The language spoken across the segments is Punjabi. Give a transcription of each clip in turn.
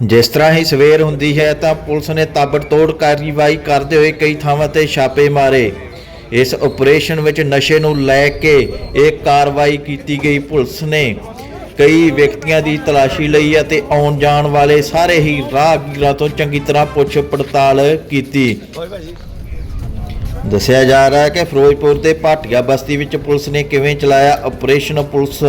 ਜਿਸ ਤਰ੍ਹਾਂ ਹੀ ਸਵੇਰ ਹੁੰਦੀ ਹੈ ਤਾਂ ਪੁਲਿਸ ਨੇ ਤਾਬੜਤੋੜ ਕਾਰਵਾਈ ਕਰਦੇ ਹੋਏ ਕਈ ਥਾਵਾਂ ਤੇ ਛਾਪੇ ਮਾਰੇ। ਇਸ ਆਪਰੇਸ਼ਨ ਵਿੱਚ ਨਸ਼ੇ ਨੂੰ ਲੈ ਕੇ ਇਹ ਕਾਰਵਾਈ ਕੀਤੀ ਗਈ ਪੁਲਿਸ ਨੇ। ਕਈ ਵਿਅਕਤੀਆਂ ਦੀ ਤਲਾਸ਼ੀ ਲਈ ਅਤੇ ਆਉਣ ਜਾਣ ਵਾਲੇ ਸਾਰੇ ਹੀ ਰਾਹਗੀਰਾਂ ਤੋਂ ਚੰਗੀ ਤਰ੍ਹਾਂ ਪੁੱਛ ਪੜਤਾਲ ਕੀਤੀ। ਦੱਸਿਆ ਜਾ ਰਿਹਾ ਹੈ ਕਿ ਫਿਰੋਜ਼ਪੁਰ ਦੇ ਭਾਟੀਆ ਬਸਤੀ ਵਿੱਚ ਪੁਲਿਸ ਨੇ ਕਿਵੇਂ ਚਲਾਇਆ ਆਪਰੇਸ਼ਨ ਪੁਲਿਸ?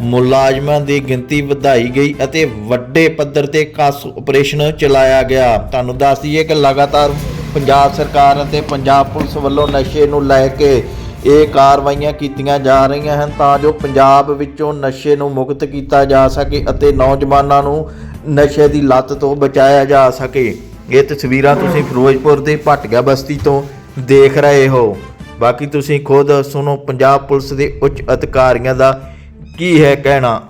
ਮੁਲਾਜ਼ਮਾਂ ਦੀ ਗਿਣਤੀ ਵਧਾਈ ਗਈ ਅਤੇ ਵੱਡੇ ਪੱਧਰ ਤੇ ਕਾਸ ਆਪਰੇਸ਼ਨ ਚਲਾਇਆ ਗਿਆ। ਤੁਹਾਨੂੰ ਦੱਸ ਦਈਏ ਕਿ ਲਗਾਤਾਰ ਪੰਜਾਬ ਸਰਕਾਰ ਅਤੇ ਪੰਜਾਬ ਪੁਲਿਸ ਵੱਲੋਂ ਨਸ਼ੇ ਨੂੰ ਲੈ ਕੇ ਇਹ ਕਾਰਵਾਈਆਂ ਕੀਤੀਆਂ ਜਾ ਰਹੀਆਂ ਹਨ ਤਾਂ ਜੋ ਪੰਜਾਬ ਵਿੱਚੋਂ ਨਸ਼ੇ ਨੂੰ ਮੁਕਤ ਕੀਤਾ ਜਾ ਸਕੇ ਅਤੇ ਨੌਜਵਾਨਾਂ ਨੂੰ ਨਸ਼ੇ ਦੀ ਲੱਤ ਤੋਂ ਬਚਾਇਆ ਜਾ ਸਕੇ। ਇਹ ਤਸਵੀਰਾਂ ਤੁਸੀਂ ਫਿਰੋਜ਼ਪੁਰ ਦੇ ਭਾਟੀਆ ਬਸਤੀ ਤੋਂ ਦੇਖ ਰਹੇ ਹੋ। ਬਾਕੀ ਤੁਸੀਂ ਖੁਦ ਸੁਣੋ, ਪੰਜਾਬ ਪੁਲਿਸ ਦੇ ਉੱਚ ਅਧਿਕਾਰੀਆਂ ਦਾ ਕੀ ਹੈ ਕਹਿਣਾ?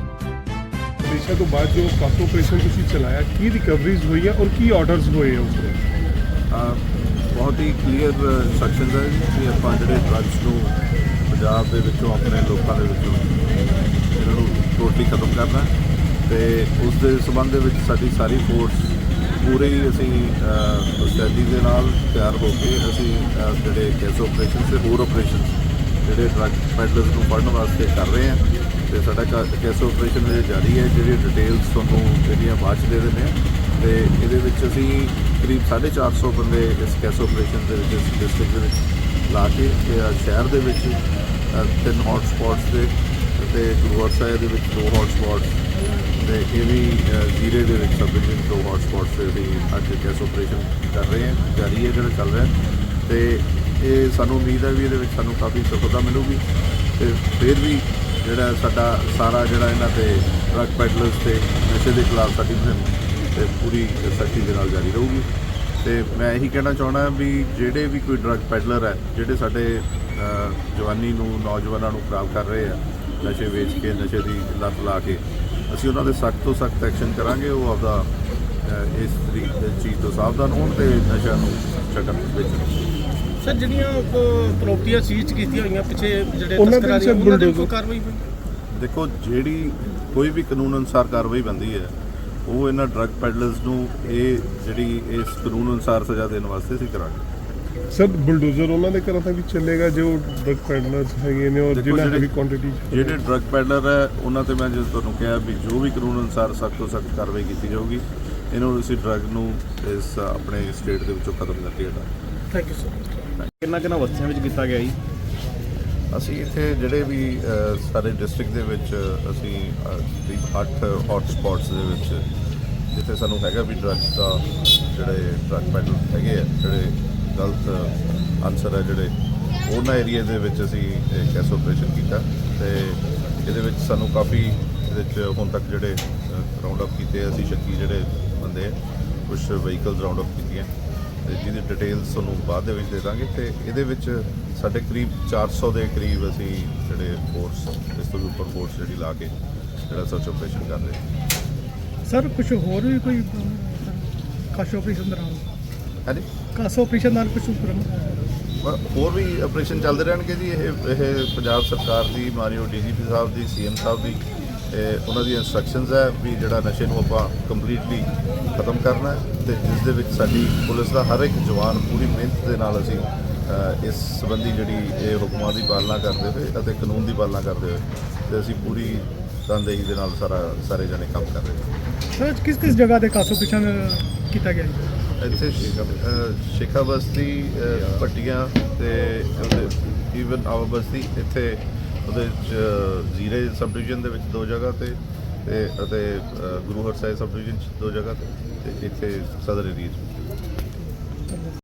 ਆਪਰੇਸ਼ਨ ਤੋਂ ਬਾਅਦ ਜੋ ਕਾਸੋ ਆਪਰੇਸ਼ਨ ਤੁਸੀਂ ਚਲਾਇਆ ਕੀ ਰਿਕਵਰੀਜ਼ ਹੋਈ ਹੈ ਔਰ ਕੀ ਆਰਡਰਸ ਹੋਏ ਆ ਉਸ ਦੇ ਅਹ ਬਹੁਤ ਹੀ ਕਲੀਅਰ ਇਨਸਟਰਕਸ਼ਨਸ ਹੈ ਕਿ ਆਪਾਂ ਜਿਹੜੇ ਡਰੱਗਸ ਨੂੰ ਪੰਜਾਬ ਦੇ ਵਿੱਚੋਂ ਆਪਣੇ ਲੋਕਾਂ ਦੇ ਵਿੱਚੋਂ ਇਹਨਾਂ ਨੂੰ ਟੋਟਲੀ ਖਤਮ ਕਰਨਾ ਹੈ ਤੇ ਉਸ ਦੇ ਸਬੰਧ ਦੇ ਵਿੱਚ ਸਾਡੀ ਸਾਰੀ ਫੋਰਸ ਪੂਰੇ ਹੀ ਅਸੀਂ ਸਟ੍ਰੈਟਜੀ ਦੇ ਨਾਲ ਤਿਆਰ ਹੋ ਕੇ ਅਸੀਂ ਜਿਹੜੇ ਕੈਸ ਆਪਰੇਸ਼ਨ ਤੇ ਹੋਰ ਆਪਰੇਸ਼ਨ ਜਿਹੜੇ ਡਰੱਗ ਪੈਡਲਰਸ ਨੂੰ ਫੜਨ ਵਾਸਤੇ ਕਰ ਰਹੇ ਹਾਂ ਤੇ ਸਾਡਾ ਕੈਸ ਆਪਰੇਸ਼ਨ ਇਹ ਜਾਰੀ ਹੈ, ਜਿਹੜੀ ਡਿਟੇਲਸ ਤੁਹਾਨੂੰ ਜਿਹੜੀਆਂ ਬਾਅਦ 'ਚ ਦੇ ਦਿੰਦੇ ਹਾਂ ਤੇ ਇਹਦੇ ਵਿੱਚ ਅਸੀਂ ਕਰੀਬ 450 ਬੰਦੇ ਇਸ ਕੈਸ ਆਪਰੇਸ਼ਨ ਦੇ ਵਿੱਚ, ਇਸ ਡਿਸਟ੍ਰਿਕਟ ਦੇ ਵਿੱਚ ਲਾ ਕੇ ਸ਼ਹਿਰ ਦੇ ਵਿੱਚ ਤਿੰਨ ਹੌਟ ਸਪੌਟਸ ਤੇ ਤੇ ਗੁਰੂਵਾਰ ਸਾਹਿਬ ਦੇ ਵਿੱਚ ਦੋ ਹੌਟ ਸਪੌਟਸ ਤੇ ਇਹ ਵੀ ਜ਼ੀਰੇ ਦੇ ਵਿੱਚ ਸਬ ਡਿਵੀਜ਼ਨ ਦੋ ਹੌਟ ਸਪੌਟਸ ਤੇ ਅਸੀਂ ਅੱਜ ਕੈਸ ਆਪਰੇਸ਼ਨ ਕਰ ਰਹੇ ਹਾਂ, ਜਾਰੀ ਹੈ, ਜਿਹੜਾ ਚੱਲ ਰਿਹਾ ਹੈ। ਤੇ ਇਹ ਸਾਨੂੰ ਉਮੀਦ ਹੈ ਵੀ ਇਹਦੇ ਵਿੱਚ ਸਾਨੂੰ ਕਾਫੀ ਸਫਲਤਾ ਮਿਲੂਗੀ ਤੇ ਫਿਰ ਵੀ ਜਿਹੜਾ ਸਾਡਾ ਸਾਰਾ ਜਿਹੜਾ ਇਹਨਾਂ ਤੇ ਡਰੱਗ ਪੈਡਲਰਸ ਤੇ ਨਸ਼ੇ ਦੇ ਖਿਲਾਫ ਸਾਡੀ ਮੁਹਿੰਮ ਤੇ ਪੂਰੀ ਸਖਤੀ ਦੇ ਨਾਲ ਜਾਰੀ ਰਹੂਗੀ ਤੇ ਮੈਂ ਇਹੀ ਕਹਿਣਾ ਚਾਹਣਾ ਵੀ ਜਿਹੜੇ ਵੀ ਕੋਈ ਡਰੱਗ ਪੈਡਲਰ ਹੈ, ਜਿਹੜੇ ਸਾਡੇ ਜਵਾਨੀ ਨੂੰ, ਨੌਜਵਾਨਾਂ ਨੂੰ ਖਰਾਬ ਕਰ ਰਹੇ ਆ ਨਸ਼ੇ ਵੇਚ ਕੇ ਨਸ਼ੇ ਦੀ ਲੱਤ ਲਾ ਕੇ ਅਸੀਂ ਉਹਨਾਂ ਦੇ ਸਖਤ ਤੋਂ ਸਖਤ ਐਕਸ਼ਨ ਕਰਾਂਗੇ ਉਹ ਆਪਦਾ ਇਸ ਤਰੀਕ ਦੇ ਚੀਜ਼ ਤੋਂ ਸਾਵਧਾਨ ਹੋਣ ਤੇ ਨਸ਼ਾ ਨੂੰ ਛੱਡਣ ਵਿੱਚ ਸਰ ਜਿਹੜੀਆਂ ਪ੍ਰਾਪਰਟੀਆਂ ਸੀਜ਼ ਕੀਤੀਆਂ ਹੋਈਆਂ ਪਿੱਛੇ ਜਿਹੜੇ ਉਹਨਾਂ ਦੇ ਤਸਕਰਾਂ ਦੀਆਂ ਵਿੱਚ ਉਹਨਾਂ ਦੇ ਕੋਈ ਕਾਰਵਾਈ ਹੋਈ? ਦੇਖੋ ਜਿਹੜੀ ਕੋਈ ਵੀ ਕਾਨੂੰਨ ਅਨੁਸਾਰ ਕਾਰਵਾਈ ਬੰਦੀ ਹੈ ਉਹ ਇਹਨਾਂ ਡਰੱਗ ਪੈਡਲਰਸ ਨੂੰ ਇਹ ਜਿਹੜੀ ਇਸ ਕਾਨੂੰਨ ਅਨੁਸਾਰ ਸਜ਼ਾ ਦੇਣ ਵਾਸਤੇ ਅਸੀਂ ਕਰਾਂਗੇ। ਸਰ ਬੁਲਡੋਜ਼ਰ ਉਹਨਾਂ ਦੇ ਘਰਾਂ ਤੱਕ ਵੀ ਚੱਲੇਗਾ? ਜੋ ਡਰਗ ਪੈਡਲਰਸ ਹੈਗੇ ਨੇ ਔਰ ਦੇਖੋ ਜਿਨ੍ਹਾਂ ਜਿਹੜੇ- ਹੈਵੀ ਕੁਆਂਟੀਟੀ ਜਿਹੜੇ ਡਰੱਗ ਪੈਡਲਰ ਹੈ ਉਹਨਾਂ ਤੇ ਮੈਂ ਜਦੋਂ ਤੁਹਾਨੂੰ ਕਿਹਾ ਵੀ ਜੋ ਵੀ ਕਾਨੂੰਨ ਅਨੁਸਾਰ ਸਖਤ ਤੋਂ ਸਖਤ ਕਾਰਵਾਈ ਕੀਤੀ ਜਾਊਗੀ ਇਹਨਾਂ ਨੂੰ ਅਸੀਂ ਡਰੱਗ ਨੂੰ ਇਸ ਆਪਣੇ ਸਟੇਟ ਦੇ ਵਿੱਚੋਂ ਖਤਮ ਕਰਕੇ ਹਟਾਂਗੇ ਥੈਂਕ ਯੂ ਸਰ ਕਿੰਨਾ ਕਿੰਨਾ ਵਸਤੀਆਂ ਵਿੱਚ ਕੀਤਾ ਗਿਆ ਜੀ? ਅਸੀਂ ਇੱਥੇ ਜਿਹੜੇ ਵੀ ਅ, ਸਾਰੇ ਡਿਸਟ੍ਰਿਕਟ ਦੇ ਵਿੱਚ ਅਸੀਂ ਅ, ਤਕਰੀਬ 8 ਹੌਟ ਸਪੌਟਸ ਦੇ ਵਿੱਚ ਜਿੱਥੇ ਸਾਨੂੰ ਹੈਗਾ ਵੀ ਡਰੱਗਸ ਦਾ ਜਿਹੜੇ ਡਰੱਗ ਪੈਡਲ ਹੈਗੇ ਆ ਜਿਹੜੇ ਗਲਤ ਅਨਸਰ ਹੈ ਜਿਹੜੇ ਉਹਨਾਂ ਏਰੀਆ ਦੇ ਵਿੱਚ ਅਸੀਂ ਇਹ ਕੈਸ ਆਪਰੇਸ਼ਨ ਕੀਤਾ ਤੇ ਇਹਦੇ ਵਿੱਚ ਸਾਨੂੰ ਕਾਫੀ ਇਹਦੇ ਵਿੱਚ ਹੁਣ ਤੱਕ ਜਿਹੜੇ ਰਾਉਂਡ ਅਪ ਕੀਤੇ ਅਸੀਂ ਸ਼ੱਕੀ ਜਿਹੜੇ ਬੰਦੇ ਆ ਕੁਝ ਵਹੀਕਲਸ ਰਾਉਂਡ ਅਪ ਕੀਤੀਆਂ। ਤੇ ਜਿਹਦੀ ਡਿਟੇਲਸ ਤੁਹਾਨੂੰ ਬਾਅਦ ਦੇ ਵਿੱਚ ਦੇ ਦਾਂਗੇ ਤੇ ਇਹਦੇ ਵਿੱਚ ਸਾਡੇ ਕਰੀਬ 400 ਦੇ ਕਰੀਬ ਅਸੀਂ ਜਿਹੜੇ ਫੋਰਸ ਇਸ ਤੋਂ ਵੀ ਉੱਪਰ ਫੋਰਸ ਜਿਹੜੀ ਲਾ ਕੇ ਜਿਹੜਾ ਸਰਚ ਆਪਰੇਸ਼ਨ ਕਰ ਰਹੇ ਸਰ ਕੁਝ ਹੋਰ ਵੀ ਕੋਈ ਕਾਸ਼ ਆਪਰੇਸ਼ਨ ਦੌਰਾਨ? ਹਾਂਜੀ? ਕਾਸ ਆਪਰੇਸ਼ਨ ਨਾਲ ਕੁਝ ਹੋਰ ਵੀ ਆਪਰੇਸ਼ਨ ਚੱਲਦੇ ਰਹਿਣਗੇ ਜੀ ਇਹ ਇਹ ਪੰਜਾਬ ਸਰਕਾਰ ਦੀ ਮਾਨਯੋਗ ਡੀਜੀਪੀ ਸਾਹਿਬ ਦੀ ਸੀਐਮ ਸਾਹਿਬ ਦੀ ਉਹਨਾਂ ਦੀ ਇਨਸਟਰਕਸ਼ਨਸ ਹੈ ਵੀ ਜਿਹੜਾ ਨਸ਼ੇ ਨੂੰ ਆਪਾਂ ਕੰਪਲੀਟਲੀ ਖਤਮ ਕਰਨਾ ਹੈ ਤੇ ਜਿਸ ਦੇ ਵਿੱਚ ਸਾਡੀ ਪੁਲਿਸ ਦਾ ਹਰ ਇੱਕ ਜਵਾਨ ਪੂਰੀ ਮਿਹਨਤ ਦੇ ਨਾਲ ਅਸੀਂ ਇਸ ਸੰਬੰਧੀ ਜਿਹੜੀ ਇਹ ਹੁਕਮਾਂ ਦੀ ਪਾਲਣਾ ਕਰਦੇ ਹੋਏ ਅਤੇ ਕਾਨੂੰਨ ਦੀ ਪਾਲਣਾ ਕਰਦੇ ਹੋਏ ਤੇ ਅਸੀਂ ਪੂਰੀ ਤਨਦੇਹੀ ਦੇ ਨਾਲ ਸਾਰਾ ਸਾਰੇ ਜਣੇ ਕੰਮ ਕਰ ਰਹੇ ਹਾਂ। ਸਰ ਕਿਸ ਕਿਸ ਜਗ੍ਹਾ ਤੇ ਕਾਸ ਕੀਤਾ ਗਿਆ ਜੀ? ਇੱਥੇ ਸ਼ੇਖਾ ਬਸਤੀ ਪੱਟੀਆਂ ਤੇ ਈਵਨ ਆਵਾ ਬਸਤੀ ਇੱਥੇ ਉਹਦੇ ਚ ਜ਼ੀਰੇ ਸਬ ਡਿਵੀਜ਼ਨ ਦੇ ਵਿੱਚ ਦੋ ਜਗ੍ਹਾ ਤੇ ਤੇ ਅਤੇ ਗੁਰੂ ਹਰਸਾਏ ਸਬ ਡਿਵੀਜ਼ਨ ਚ ਦੋ ਜਗ੍ਹਾ ਤੇ ਤੇ ਇੱਥੇ ਸਦਰ ਏਰੀਆ ਚ।